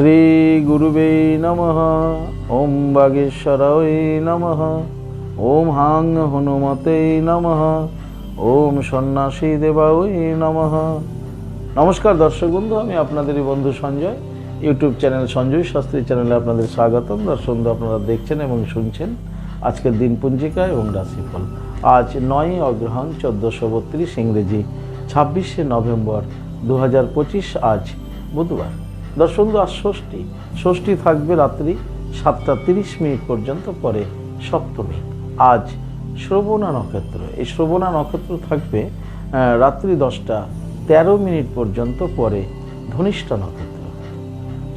শ্রী গুরুবে নমঃ। ওম বাগেশ্বরায় নমঃ। ওম হাং হনুমতে নমঃ। ওম সন্ন্যাসী দেবায় নমঃ। নমস্কার দর্শক বন্ধু, আমি আপনাদেরই বন্ধু সঞ্জয়। ইউটিউব চ্যানেল সঞ্জয় শাস্ত্রী চ্যানেলে আপনাদের স্বাগতম। দর্শক আপনারা দেখছেন এবং শুনছেন আজকের দিন পঞ্জিকা এবং রাশিফল। আজ নয় অগ্রহণ চোদ্দোশো বত্রিশ ইংরেজি, ছাব্বিশে নভেম্বর দু হাজার পঁচিশ, আজ বুধবার। দর্শক বন্ধু আজ ষষ্ঠী। ষষ্ঠী থাকবে রাত্রি সাতটা তিরিশ মিনিট পর্যন্ত পরে সপ্তমী। আজ শ্রবণা নক্ষত্র। এই শ্রবণা নক্ষত্র থাকবে রাত্রি দশটা তেরো মিনিট পর্যন্ত পরে ধনিষ্ঠা নক্ষত্র।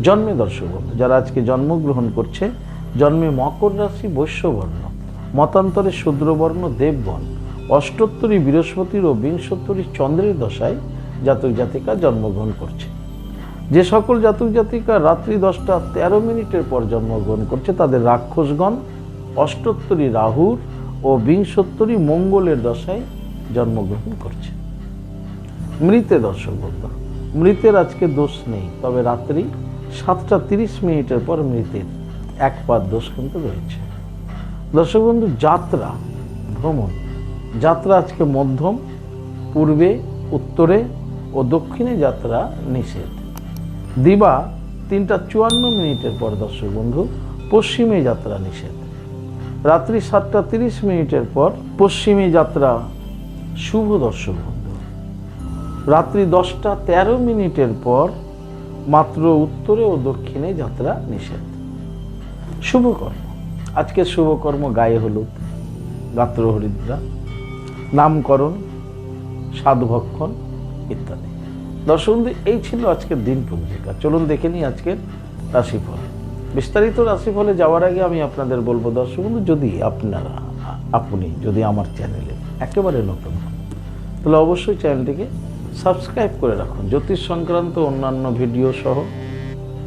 জন্মে দর্শক যারা আজকে জন্মগ্রহণ করছে, জন্মে মকর রাশি বৈশ্যবর্ণ। মতান্তরে শূদ্রবর্ণ দেববন অষ্টোত্তরী বৃহস্পতির ও বিংশোত্তরী চন্দ্রের দশায় জাতক জাতিকা জন্মগ্রহণ করছে। যে সকল জাতক জাতিকা রাত্রি দশটা তেরো মিনিটের পর জন্মগ্রহণ করছে, তাদের রাক্ষসগণ অষ্টোত্তরী রাহুর ও বিংশোত্তরী মঙ্গলের দশায় জন্মগ্রহণ করছে। মৃতে দর্শক বন্ধু মৃতের আজকে দোষ নেই, তবে রাত্রি সাতটা তিরিশ মিনিটের পর মৃতের এক পাত দোষ কিন্তু রয়েছে। দর্শক বন্ধু, যাত্রা, ভ্রমণ। যাত্রা আজকে মধ্যম, পূর্বে, উত্তরে ও দক্ষিণে যাত্রা নিষেধ। দিবা তিনটা চুয়ান্ন মিনিটের পর, দর্শক বন্ধু, পশ্চিমে যাত্রা নিষেধ। রাত্রি সাতটা তিরিশ মিনিটের পর, পশ্চিমে যাত্রা শুভ, দর্শক বন্ধু। রাত্রি দশটা তেরো মিনিটের পর, মাত্র উত্তরে ও দক্ষিণে যাত্রা নিষেধ। শুভকর্ম আজকের শুভকর্ম গায়ে হলুদ, গাত্র হরিদ্রা, নামকরণ, সাধুভক্ষণ, ইত্যাদি। দর্শক এই ছিল আজকের দিন পঞ্জিকা চলুন দেখে নিই আজকের রাশিফল। বিস্তারিত রাশিফলে যাওয়ার আগে আমি আপনাদের বলব দর্শক বন্ধু যদি আপনারা, আপনি যদি আমার চ্যানেলে একেবারে নতুন হন তাহলে অবশ্যই চ্যানেলটিকে সাবস্ক্রাইব করে রাখুন। জ্যোতিষ সংক্রান্ত অন্যান্য ভিডিও সহ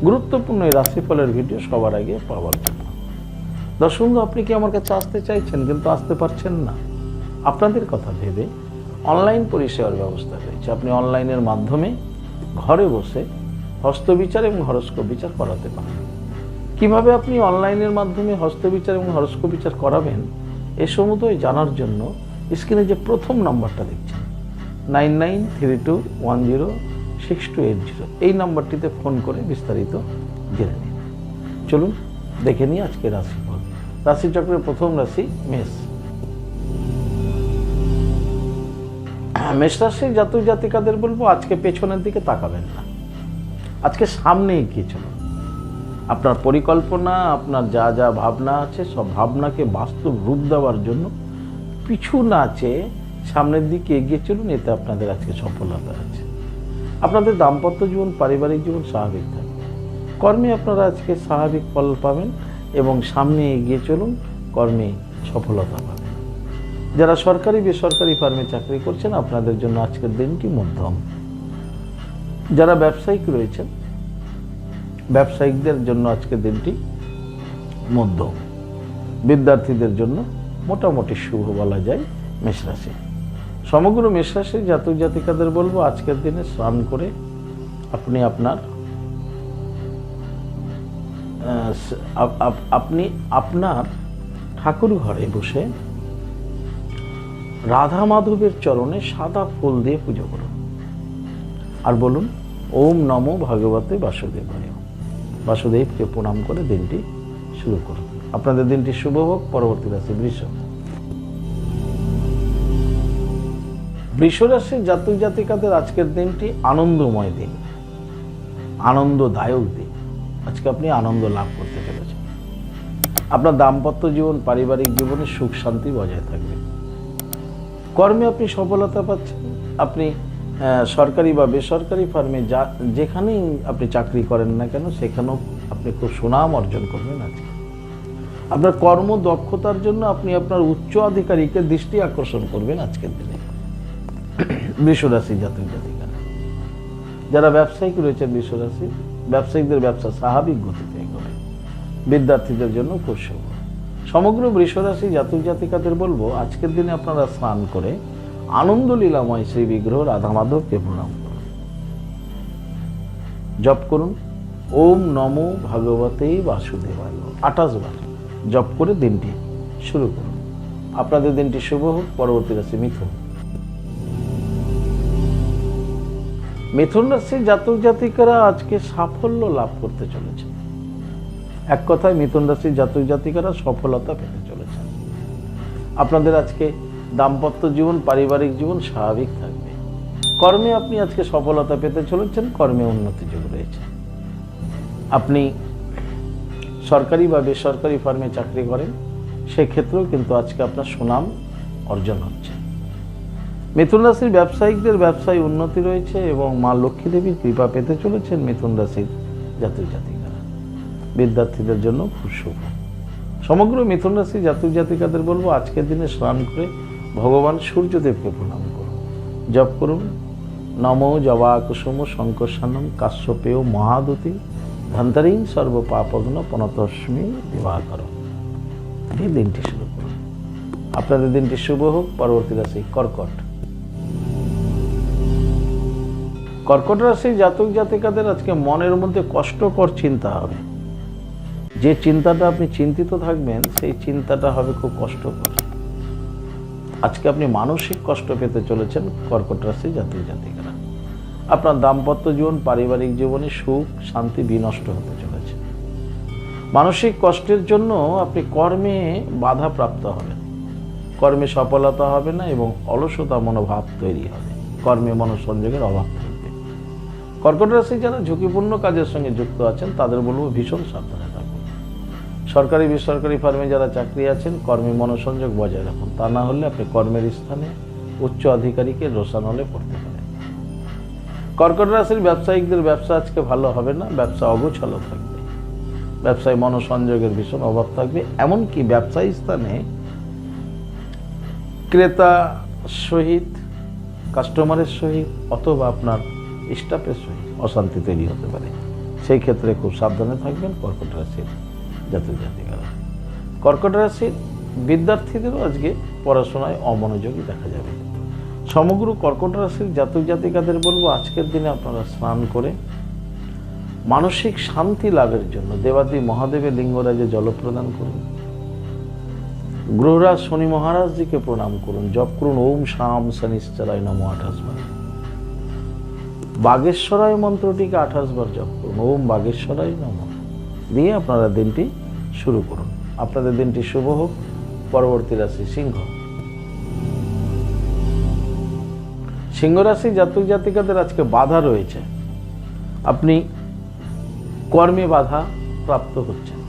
গুরুত্বপূর্ণ এই রাশিফলের ভিডিও সবার আগে পাওয়ার জন্য। দর্শক আপনি কি আমার কাছে আসতে চাইছেন, কিন্তু আসতে পারছেন না? আপনাদের কথা ভেবে অনলাইন পরিষেবার ব্যবস্থা রয়েছে। আপনি অনলাইনের মাধ্যমে ঘরে বসে হস্তবিচার এবং হরস্কোপ বিচার করাতে পারেন। কীভাবে আপনি অনলাইনের মাধ্যমে হস্তবিচার এবং হরস্কোপ বিচার করাবেন, এ সমুদয় জানার জন্য স্ক্রিনে যে প্রথম নাম্বারটা দেখছেন, nine nine three two one zero six two eight zero, এই নাম্বারটিতে ফোন করে বিস্তারিত জেনে নিন। চলুন, দেখে নিই আজকে রাশিফল। রাশিচক্রের প্রথম রাশি মেষ। মেষ রাশির জাতক জাতিকাদের বলব, আজকে পেছনের দিকে তাকাবেন না। আজকে সামনে এগিয়ে চলুন। আপনার পরিকল্পনা, আপনার যা যা ভাবনা আছে, সব ভাবনাকে বাস্তব রূপ দেওয়ার জন্য পিছু না চেয়ে সামনের দিকে এগিয়ে চলুন, এতে আপনাদের আজকে সফলতা আছে। আপনাদের দাম্পত্য জীবন, পারিবারিক জীবন স্বাভাবিক থাকবে। কর্মে আপনারা আজকে স্বাভাবিক ফল পাবেন এবং সামনে এগিয়ে চলুন, কর্মে সফলতা পাবেন। যারা সরকারি বেসরকারি ফার্মে চাকরি করছেন, আপনাদের জন্য আজকের দিনটি মধ্যম? যারা ব্যবসায়িক রয়েছেন, ব্যবসায়িকদের জন্য আজকের দিনটি মধ্যম। বিদ্যার্থীদের জন্য মোটামুটি শুভ বলা যায় মেষরাশি। সমগ্র মেষরাশি জাতক জাতিকাদের বলব, আজকের দিনে স্নান করে আপনি আপনার আপনি আপনার ঠাকুর ঘরে বসে রাধা মাধবের চরণে সাদা ফুল দিয়ে পুজো করুন। আর বলুন, ওম নমো ভগবতে বাসুদেবায়। বাসুদেবকে প্রণাম করে দিনটি শুরু করুন। আপনাদের দিনটি শুভ হোক, পরবর্তী রাশি বৃষ। বৃষ রাশির জাতক জাতিকাদের আজকের দিনটি আনন্দময় দিন, আনন্দদায়ক দিন। আজকে আপনি আনন্দ লাভ করতে চলেছেন। আপনার দাম্পত্য জীবন, পারিবারিক জীবনে সুখ শান্তি বজায় থাকবে। কর্মে আপনি সফলতা পাচ্ছেন। আপনি সরকারি বা বেসরকারি ফার্মে যা, যেখানেই আপনি চাকরি করেন না কেন, সেখানেও আপনি খুব সুনাম অর্জন করবেন আজকে। আপনার কর্ম দক্ষতার জন্য আপনি আপনার উচ্চ আধিকারিকের দৃষ্টি আকর্ষণ করবেন আজকের দিনে। বৃষরাশি জাতক জাতিকা যারা ব্যবসায়িক রয়েছেন বৃষরাশি, ব্যবসায়িকদের ব্যবসা স্বাভাবিক গতিতে এগোবে। বিদ্যার্থীদের জন্য খুব শুভ। সমগ্র বৃষরাশি জাতক জাতিকাদের বলব, আজকের দিনে আপনারা স্নান করে আনন্দ লীলাময় শ্রী বিগ্রহ রাধা মাধবকে প্রণাম করুন। জপ করুন। ওম নমো ভগবতেই বাসুদেবায় আঠাশ বার জপ করে দিনটি শুরু করুন। আপনাদের দিনটি শুভ হোক, পরবর্তী রাশি মিথুন। মিথুন রাশির জাতক জাতিকারা আজকে সাফল্য লাভ করতে চলেছে এক কথায় মিথুন রাশির জাতক জাতিকারা সফলতা পেতে চলেছেন। আপনাদের আজকে দাম্পত্য জীবন, পারিবারিক জীবন স্বাভাবিক থাকবে। কর্মে আপনি আজকে সফলতা পেতে চলেছেন, কর্মে উন্নতি যোগ রয়েছে। আপনি সরকারি বা বেসরকারি ফার্মে চাকরি করেন, সেক্ষেত্রেও কিন্তু আজকে আপনার সুনাম অর্জন হচ্ছে। মিথুন রাশির ব্যবসায়িকদের ব্যবসায় উন্নতি রয়েছে এবং মা লক্ষ্মী দেবীর কৃপা পেতে চলেছেন মিথুন রাশির জাতক জাতিকারা বিদ্যার্থীদের জন্য খুব শুভ সমগ্র মিথুন রাশি জাতক জাতিকাদের বলব আজকের দিনে স্নান করে ভগবান সূর্যদেবকে প্রণাম করুন। জপ করুন। নম জবা কুসুম শঙ্কর্ষণম কাশ্যপেয় মহাদুতি ধন্তরিং সর্ব পাপগ্ন পনতস্মি দিবাকর এই দিনটি শুরু করুন। আপনাদের দিনটি শুভ হোক। পরবর্তী রাশি কর্কট। কর্কট রাশি জাতক জাতিকাদের আজকে মনের মধ্যে কষ্টকর চিন্তা হবে। যে চিন্তাটা আপনি চিন্তিত থাকবেন, সেই চিন্তাটা হবে খুব কষ্টকর। আজকে আপনি মানসিক কষ্ট পেতে চলেছেন কর্কট রাশি জাতক জাতিকারা। আপনার দাম্পত্য জীবন, পারিবারিক জীবনে সুখ, শান্তি, বিনষ্ট হতে চলেছে। মানসিক কষ্টের জন্য আপনি কর্মে বাধা প্রাপ্ত হবেন। কর্মে সফলতা হবে না এবং অলসতা মনোভাব তৈরি হবে। কর্মে মনোসংযোগের অভাব থাকবে। কর্কট রাশি যারা ঝুঁকিপূর্ণ কাজের সঙ্গে যুক্ত আছেন, তাদের বলব ভীষণ সাবধানে থাকুন। সরকারি, বেসরকারি ফার্মে যারা চাকরি আছেন, কর্মে মনোসংযোগ বজায় রাখুন। তা না হলে আপনি কর্মের স্থানে উচ্চ আধিকারিকের রোশানলে পড়তে পারেন। কর্কট রাশির ব্যবসায়িকদের ব্যবসা আজকে ভালো হবে না, ব্যবসা অগোছালো থাকবে। ব্যবসায় মনোসংযোগের ভীষণ অভাব থাকবে। এমনকি ব্যবসায়ী স্থানে ক্রেতা সহিত, কাস্টমারের সহিত অথবা আপনার স্টাফের সহিত অশান্তি তৈরি হতে পারে। সেই ক্ষেত্রে খুব সাবধানে থাকবেন কর্কট রাশির জাতক জাতিকারা কর্কট রাশির বিদ্যার্থীদেরও আজকে পড়াশোনায় অমনোযোগী দেখা যাবে। সমগ্র কর্কট রাশির জাতক জাতিকাদের বলব, আজকের দিনে আপনারা স্নান করে মানসিক শান্তি লাভের জন্য দেবাদি মহাদেবের লিঙ্গরাজে জল প্রদান করুন। গ্রহরাজ শনি মহারাজজিকে প্রণাম করুন। জপ করুন। ওম শাম শনিশ্চরায় নম আঠাশ বার। বাগেশ্বরায় মন্ত্রটিকে আঠাশ বার জপ করুন। ওম বাগেশ্বরায় নম। দিয়ে আপনারা দিনটি শুরু করুন। আপনাদের দিনটি শুভ হোক। পরবর্তী রাশি সিংহ। সিংহ রাশি জাতক জাতিকাদের আজকে বাধা রয়েছে। আপনি কর্মে বাধা প্রাপ্ত হচ্ছেন।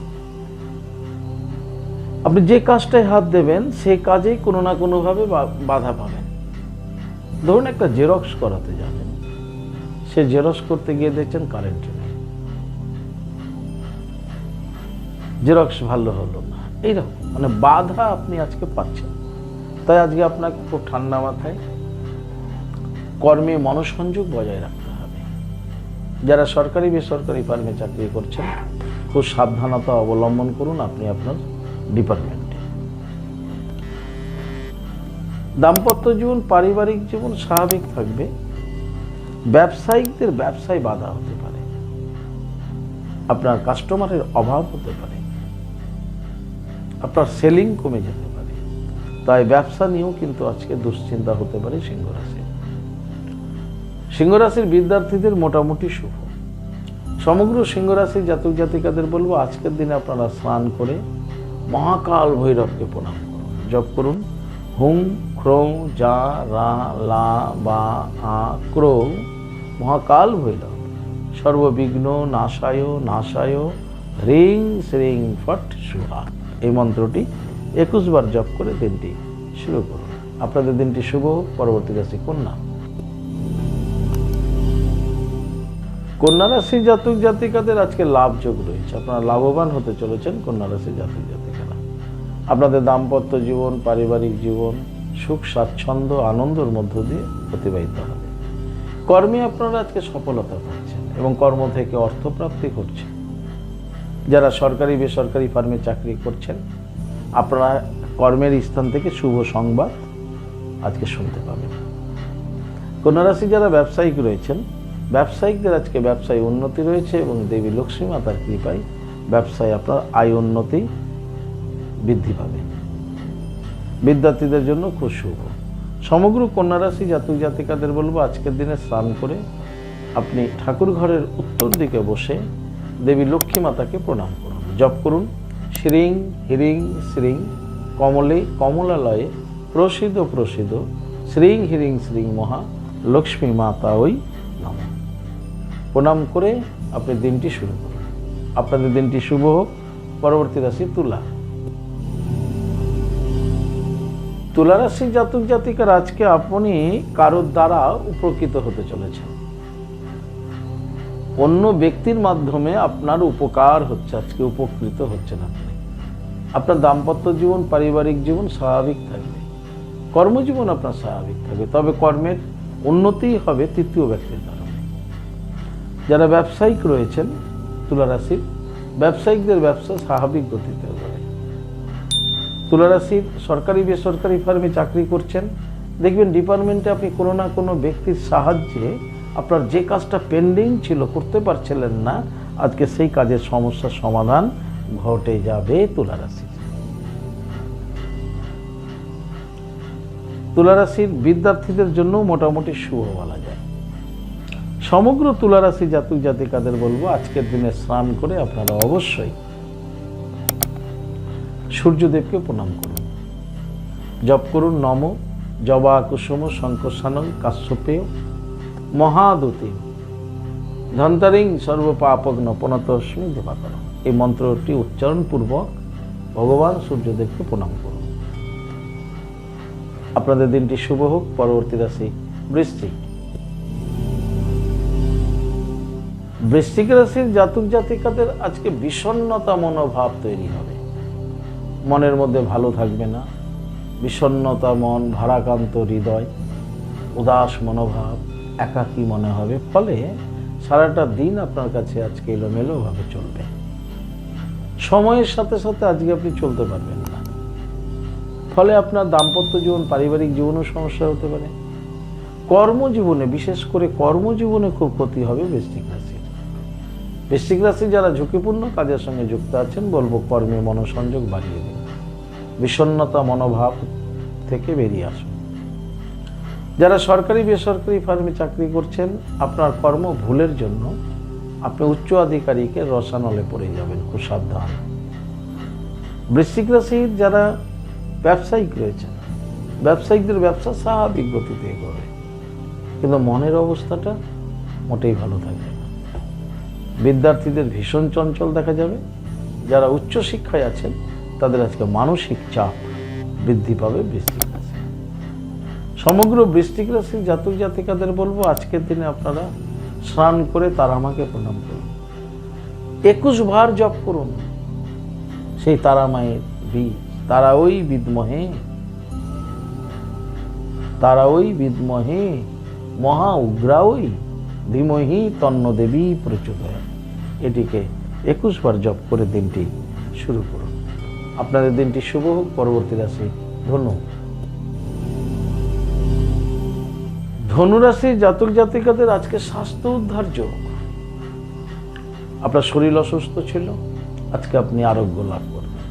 আপনি যে কাজটায় হাত দেবেন সেই কাজেই কোনো না কোনোভাবে বাধা পাবেন। ধরুন একটা জেরক্স করাতে যাবেন। সে জেরক্স করতে গিয়ে দেখছেন কারেন্ট জেরক্স ভালো হলো এইরকম মানে বাধা আপনি আজকে পাচ্ছেন। তাই আজকে আপনাকে খুব ঠান্ডা মাথায় কর্মে মনসংযোগ বজায় রাখতে হবে। যারা সরকারি, বেসরকারি ফার্মে চাকরি করছেন, খুব সাবধানতা অবলম্বন করুন আপনি আপনার ডিপার্টমেন্টে দাম্পত্য জীবন, পারিবারিক জীবন স্বাভাবিক থাকবে। ব্যবসায়িকদের ব্যবসায় বাধা হতে পারে। আপনার কাস্টমারের অভাব হতে পারে। আপনার সেলিং কমে যেতে পারে। তাই ব্যবসা নিয়েও কিন্তু আজকে দুশ্চিন্তা হতে পারে সিংহ রাশি সিংহ রাশির বিদ্যার্থীদের মোটামুটি শুভ সমগ্র সিংহ রাশির জাতক জাতিকাদের বলব, আজকের দিনে আপনারা স্নান করে মহাকাল ভৈরবকে প্রণাম করুন। জপ করুন। হুম ক্রৌ, যা, রা, লা, বা, আ, ক্রৌ, মহাকাল ভৈরব। সর্ববিঘ্ন, নাশায় নাশায়, হ্রিং, শ্রিং, ফট সুহা এই মন্ত্রটি একুশ বার জপ করে দিনটি শুরু করুন। আপনাদের দিনটি শুভ পরবর্তী রাশি কন্যা। কন্যা রাশি জাতক জাতিকাদের আজকে লাভ যোগ রয়েছে। আপনারা লাভবান হতে চলেছেন কন্যা রাশি জাতক জাতিকারা। আপনাদের দাম্পত্য জীবন, পারিবারিক জীবন, সুখ, স্বাচ্ছন্দ্য, আনন্দের মধ্য দিয়ে অতিবাহিত হবে। কর্মে আপনারা আজকে সফলতা পাচ্ছেন এবং কর্ম থেকে অর্থপ্রাপ্তি করছেন। যারা সরকারি, বেসরকারি ফার্মে চাকরি করছেন, আপনারা কর্মের স্থান থেকে শুভ সংবাদ আজকে শুনতে পাবেন। কন্যা রাশি যারা ব্যবসায়িক রয়েছেন, ব্যবসায়িকদের আজকে ব্যবসায় উন্নতি রয়েছে এবং দেবী লক্ষ্মী মাতার কৃপায় ব্যবসায় আপনার আয় উন্নতি বৃদ্ধি পাবে। বিদ্যার্থীদের জন্য খুব শুভ। সমগ্র কন্যা রাশি জাতক জাতিকাদের বলব, আজকের দিনে স্নান করে আপনি ঠাকুর ঘরের উত্তর দিকে বসে দেবী লক্ষ্মী মাতাকে প্রণাম করুন। জপ করুন। শ্রীং, হিরিং শ্রীং কমলে, কমলালয়ে প্রসিদ্ধ প্রসিদ্ধ শ্রীং, হিরিং শ্রীং মহা লক্ষ্মী মাতা ওই নাম। প্রণাম করে আপনি দিনটি শুরু করুন। আপনাদের দিনটি শুভ হোক। পরবর্তী রাশি তুলা। তুলা রাশির জাতক জাতিকার আজকে আপনি কারোর দ্বারা উপকৃত হতে চলেছেন। অন্য ব্যক্তির মাধ্যমে আপনার উপকার হচ্ছে, আজকে উপকৃত হচ্ছেন আপনি। আপনার দাম্পত্য জীবন, পারিবারিক জীবন স্বাভাবিক থাকবে। কর্মজীবন আপনার স্বাভাবিক থাকবে। তবে কর্মের উন্নতি হবে তৃতীয় ব্যক্তির কারণে। যারা ব্যবসায়িক রয়েছেন তুলা রাশির ব্যবসায়িকদের ব্যবসা স্বাভাবিক গতিতে হবে। তুলারাশির সরকারি, বেসরকারি ফার্মে চাকরি করছেন, দেখবেন ডিপার্টমেন্টে আপনি কোনো না কোনো ব্যক্তির সাহায্যে আপনার যে কাজটা পেন্ডিং ছিল, করতে পারছিলেন না, আজকে সেই কাজের সমস্যার সমাধান ঘটে যাবে তুলারাশির তুলারাশির বিদ্যার্থীদের জন্য মোটামুটি শুভ বলা যায়। সমগ্র তুলারাশি জাতক জাতিকাদের বলব, আজকের দিনে স্নান করে আপনারা অবশ্যই সূর্যদেবকে প্রণাম করুন। জপ করুন, নম, জবা কুসুম শঙ্করসানং কাশ্যপেয় মহাদুতি। ধন্তারিং সর্বপাপগ্ন পনতস্মি দেবাকর এই মন্ত্রটি উচ্চারণ পূর্বক ভগবান সূর্যদেবকে প্রণাম করুন। আপনাদের দিনটি শুভ হোক, পরবর্তী রাশি বৃশ্চিক বৃশ্চিক রাশির জাতক জাতিকাদের আজকে বিষণ্ণতা মনোভাব তৈরি হবে। মনের মধ্যে ভালো থাকবে না। বিষণ্ণতা মন ভারাক্রান্ত হৃদয়, উদাস মনোভাব। একাকী মনে হবে। ফলে সারাটা দিন আপনার কাছে আজকে এলোমেলোভাবে চলবে। সময়ের সাথে সাথে আজকে আপনি চলতে পারবেন না। ফলে আপনার দাম্পত্য জীবন, পারিবারিক জীবনও সমস্যা হতে পারে। কর্মজীবনে, বিশেষ করে কর্মজীবনে খুব ক্ষতি হবে বৃষ্টিক রাশির। বৃশ্চিক রাশি যারা ঝুঁকিপূর্ণ, কাজের সঙ্গে যুক্ত আছেন, বলব কর্মে মনোসংযোগ বাড়িয়ে দিন। বিষণ্ণতা, মনোভাব থেকে বেরিয়ে আসুন। যারা সরকারি বেসরকারি ফার্মে চাকরি করছেন, আপনার কর্ম ভুলের জন্য আপনি উচ্চ আধিকারিকের রসানলে পড়ে যাবেন খুব সাবধান। বৃশ্চিক রাশির যারা ব্যবসায়িক রয়েছেন, ব্যবসায়িকদের ব্যবসা স্বাভাবিক গতিতে এগোবে। কিন্তু মনের অবস্থাটা মোটেই ভালো থাকবে না। বিদ্যার্থীদের ভীষণ চঞ্চল দেখা যাবে। যারা উচ্চশিক্ষায় আছেন, তাদের আজকে মানসিক চাপ বৃদ্ধি পাবে বৃষ্টিক রাশি সমগ্র বৃষ্টিক রাশির জাতক জাতিকাদের বলব, আজকের দিনে আপনারা স্নান করে তারা আমাকে প্রণাম করুন। একুশ বার জপ করুন। সেই তারা মায়ের বি তারা ওই বিদ্মহে। তারা ওই বিদ্মহে, মহা উগ্রা ওই ধীমহি তন্ন দেবী প্রচোদয়। এটিকে একুশ বার জপ করে দিনটি শুরু করুন। আপনাদের দিনটি শুভ হোক, পরবর্তী রাশি ধনু ধনুরাশি জাতক জাতিকাদের আজকে স্বাস্থ্য উদ্ধার যোগ। আপনার শরীর অসুস্থ ছিল, আজকে আপনি আরোগ্য লাভ করবেন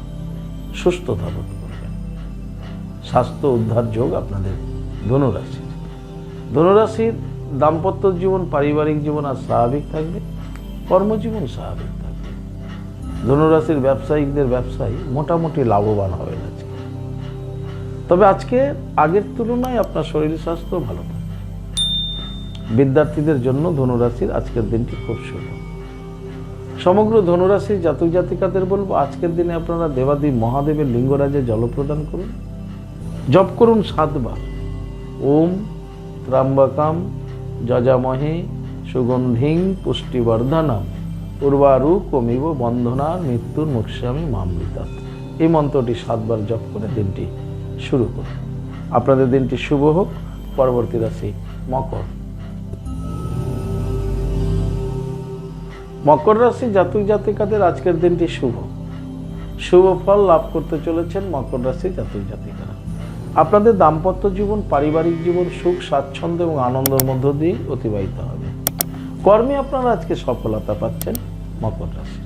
সুস্থতা বোধ করবেন। স্বাস্থ্য উদ্ধার যোগ আপনাদের ধনুরাশির। ধনুরাশির দাম্পত্য জীবন, পারিবারিক জীবন আর স্বাভাবিক থাকবে, কর্মজীবন স্বাভাবিক থাকবে। ধনুরাশির ব্যবসায়িকদের ব্যবসায়ী মোটামুটি লাভবান হবেন আজকে। তবে আজকে আগের তুলনায় আপনার শরীর স্বাস্থ্য ভালো থাকবে বিদ্যার্থীদের জন্য ধনুরাশির আজকের দিনটি খুব শুভ। সমগ্র ধনুরাশির জাতক জাতিকাদের বলব, আজকের দিনে আপনারা দেবাদেব মহাদেবের লিঙ্গরাজে জল প্রদান করুন। জপ করুন সাতবার। ওম ত্রাম্বাকাম যজামহে সুগন্ধিং পুষ্টিবর্ধনম উর্বারু কমিব বন্ধনা মৃত্যুর মুখস্বামী মামৃতা এই মন্ত্রটি সাতবার জপ করে দিনটি শুরু করুন। আপনাদের দিনটি শুভ হোক। পরবর্তী রাশি মকর। মকর রাশি জাতক জাতিকাদের আজকের দিনটি শুভ। শুভ ফল লাভ করতে চলেছেন মকর রাশি জাতক জাতিকারা। আপনাদের দাম্পত্য জীবন, পারিবারিক জীবন, সুখ, স্বাচ্ছন্দ্য এবং আনন্দের মধ্য দিয়ে অতিবাহিত হবে। কর্মে আপনারা আজকে সফলতা পাচ্ছেন মকর রাশি।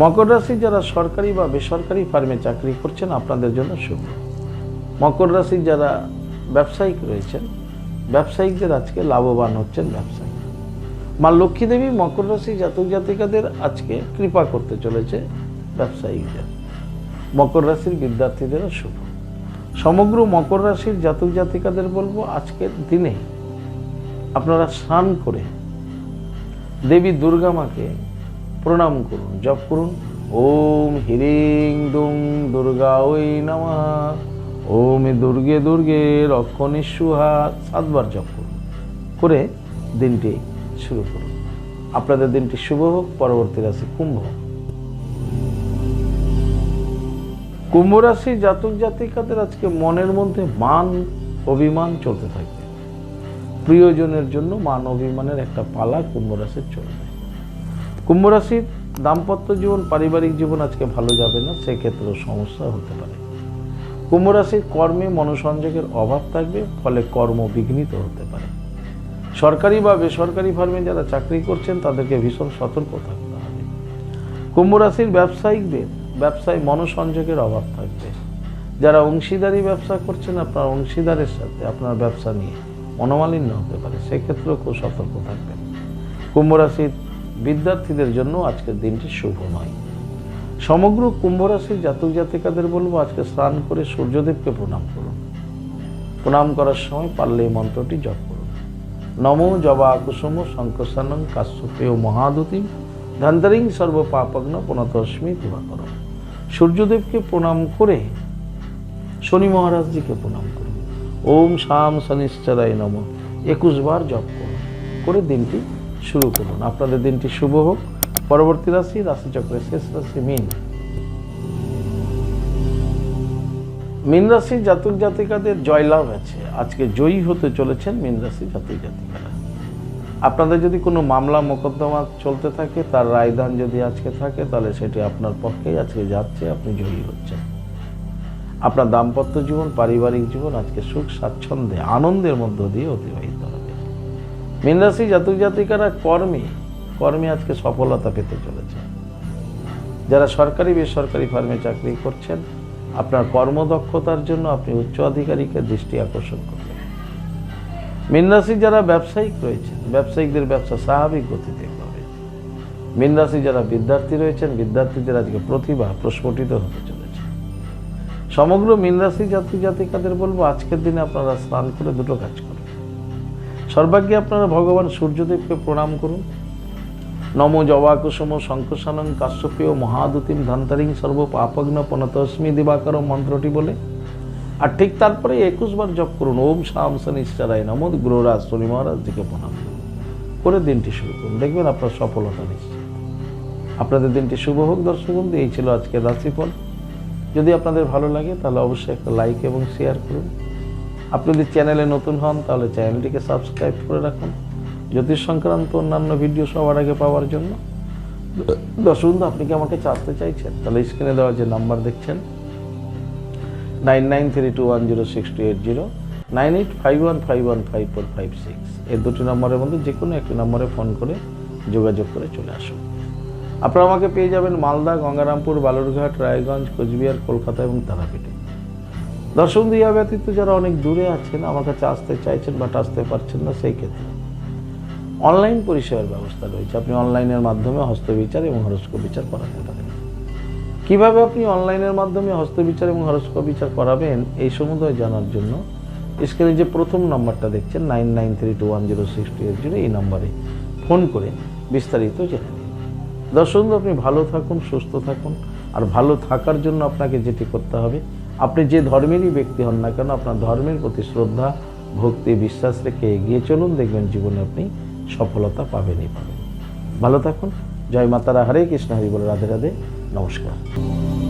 মকর রাশি যারা সরকারি বা বেসরকারি ফার্মে চাকরি করছেন, আপনাদের জন্য শুভ। মকর রাশি যারা ব্যবসায়িক রয়েছেন, ব্যবসায়িকদের আজকে লাভবান হচ্ছেন ব্যবসায়ী। মা লক্ষ্মী দেবী, মকর রাশি জাতক জাতিকাদের আজকে কৃপা করতে চলেছে ব্যবসায়ীদের। মকর রাশির বিদ্যার্থীদেরও শুভ। সমগ্র মকর রাশির জাতক জাতিকাদের বলব, আজকের দিনে আপনারা স্নান করে দেবী দুর্গা মাকে প্রণাম করুন, জপ করুন। ওম হিরিং দুং দুর্গা ওই নমঃ। ওম দুর্গে দুর্গে রক্ষণী সুহা সাতবার জপ করুন। করে দিনটি শুরু করুন। আপনাদের দিনটি শুভ হোক, পরবর্তী রাশি কুম্ভ কুম্ভ রাশি জাতক জাতিকাদের আজকে মনের মধ্যে মান, অভিমান চলতে থাকবে প্রিয়জনের জন্য মান, অভিমানের একটা পালা কুম্ভ রাশির চলবে কুম্ভ রাশির দাম্পত্য জীবন, পারিবারিক জীবন আজকে ভালো যাবে না, সেক্ষেত্রেও সমস্যা হতে পারে। কুম্ভ রাশির কর্মে মনোসংযোগের অভাব থাকবে, ফলে কর্ম বিঘ্নিত হতে পারে। সরকারি বা বেসরকারি ফার্মে যারা চাকরি করছেন, তাদেরকে ভীষণ সতর্ক থাকতে হবে। কুম্ভ রাশির ব্যবসায়িকদের ব্যবসায় মনোসংযোগের অভাব থাকবে। যারা অংশীদারি ব্যবসা করছেন, আপনার অংশীদারের সাথে আপনার ব্যবসা নিয়ে মনোমালিন্য হতে পারে, সেক্ষেত্রেও খুব সতর্ক থাকবেন। কুম্ভ রাশির বিদ্যার্থীদের জন্য আজকের দিনটি শুভ নয় সমগ্র কুম্ভ রাশির জাতক জাতিকাদের বলব, আজকে স্নান করে সূর্যদেবকে প্রণাম করুন। প্রণাম করার সময় পারলে এই মন্ত্রটি করুন নমো জবা কুসুম শঙ্কসানং কাশ্যপেয় মহাদুতিম ধান্তরিং সর্ব পাপগ্ন পুনতস্মি দিবাকর সূর্যদেবকে প্রণাম করে শনি মহারাজজিকে প্রণাম করুন ওম শাম শনিশ্চরায় নম একুশ বার জপ করুন করে দিনটি শুরু করুন আপনাদের দিনটি শুভ হোক পরবর্তী রাশি রাশিচক্রের শেষ রাশি মিন মিন রাশি জাতক জাতিকাদের জয়লাভ আছে। আজকে জয়ী হতে চলেছেন মিন রাশি জাতক জাতিকারা। আপনাদের যদি কোনো মামলা মোকদ্দমা চলতে থাকে, তার রায়দান যদি আজকে থাকে, তাহলে সেটি আপনার পক্ষেই আজকে যাচ্ছে, আপনি জয়ী হচ্ছেন। আপনার দাম্পত্য জীবন, পারিবারিক জীবন আজকে সুখ, স্বাচ্ছন্দ্যে, আনন্দের মধ্য দিয়ে অতিবাহিত হবে। মীন রাশি জাতক জাতিকারা কর্মে কর্মে আজকে সফলতা পেতে চলেছে যারা সরকারি, বেসরকারি ফার্মে চাকরি করছেন আপনার কর্মদক্ষতার জন্য আপনি উচ্চ আধিকারিকের দৃষ্টি আকর্ষণ করবেন মীন রাশি যারা ব্যবসায়িক রয়েছেন, ব্যবসায়িকদের ব্যবসা স্বাভাবিক গতিতে হবে। মীন রাশি যারা বিদ্যার্থী রয়েছেন, বিদ্যার্থীদের আজকে প্রতিভা প্রস্ফুটিত হতে চলেছে। সমগ্র মীন রাশি জাতি জাতিকাদের বলব, আজকের দিনে আপনারা স্নান করে দুটো কাজ করুন। সর্বাগ্যে আপনারা ভগবান সূর্যদেবকে প্রণাম করুন। নম জবা কুসুম শঙ্কসানং কাশ্যপেয় মহাদুতিম ধন্তারিং সর্ব পাপগ্ন পনতস্মি দিবাকর মন্ত্রটি বলে। আর ঠিক তারপরে একুশ বার জপ করুন। ওম শাম শনিশ্চরায় নম গ্রহরাজ শনি মহারাজজিকে প্রণাম। করে দিনটি শুরু করুন। দেখবেন আপনার সফলতা নিশ্চিত। আপনাদের দিনটি শুভ হোক দর্শক বন্ধু, এই ছিল আজকের রাশিফল। যদি আপনাদের ভালো লাগে তাহলে অবশ্যই একটা লাইক এবং শেয়ার করুন। আপনি যদি চ্যানেলে নতুন হন তাহলে চ্যানেলটিকে সাবস্ক্রাইব করে রাখুন। জ্যোতিষ সংক্রান্ত অন্যান্য ভিডিও সবার আগে পাওয়ার জন্য। দর্শক বন্ধু, আপনি কি আমাকে চাপতে চাইছেন? তাহলে স্ক্রিনে দেওয়া যে নাম্বার দেখছেন। Nine nine three two one zero six two eight zero nine eight five one five one five four five six এই দুটি নম্বরের মধ্যে যে কোনো একটি নম্বরে ফোন করে যোগাযোগ করে চলে আসুন। আপনারা আমাকে পেয়ে যাবেন মালদা, গঙ্গারামপুর, বালুরঘাট, রায়গঞ্জ, কোচবিহার, কলকাতা এবং তারাপীঠে। দর্শন দিয়া ব্যতীত যারা অনেক দূরে আছেন, আমার কাছে আসতে চাইছেন বাট আসতে পারছেন না, সেই ক্ষেত্রে অনলাইন পরিষেবার ব্যবস্থা রয়েছে। আপনি অনলাইনের মাধ্যমে হস্তবিচার এবং হরস্কোপ বিচার করাতে পারেন। কীভাবে আপনি অনলাইনের মাধ্যমে হস্তবিচার এবং হরস্কোপ বিচার করাবেন, এই সমুদয় জানার জন্য স্ক্রিনে যে প্রথম নাম্বারটা দেখছেন, nine nine three two one zero six two eight zero, এই নাম্বারে ফোন করে বিস্তারিত জেনে নিন। দর্শক আপনি ভালো থাকুন, সুস্থ থাকুন, আর ভালো থাকার জন্য আপনাকে যেটি করতে হবে, আপনি যে ধর্মেরই ব্যক্তি হন না কেন, আপনার ধর্মের প্রতি শ্রদ্ধা, ভক্তি, বিশ্বাস রেখে এগিয়ে চলুন। দেখবেন জীবনে আপনি সফলতা পাবেনই পাবেন। ভালো থাকুন। জয় মাতারা হরে কৃষ্ণ হরি বলে রাধে রাধে। নমস্কার।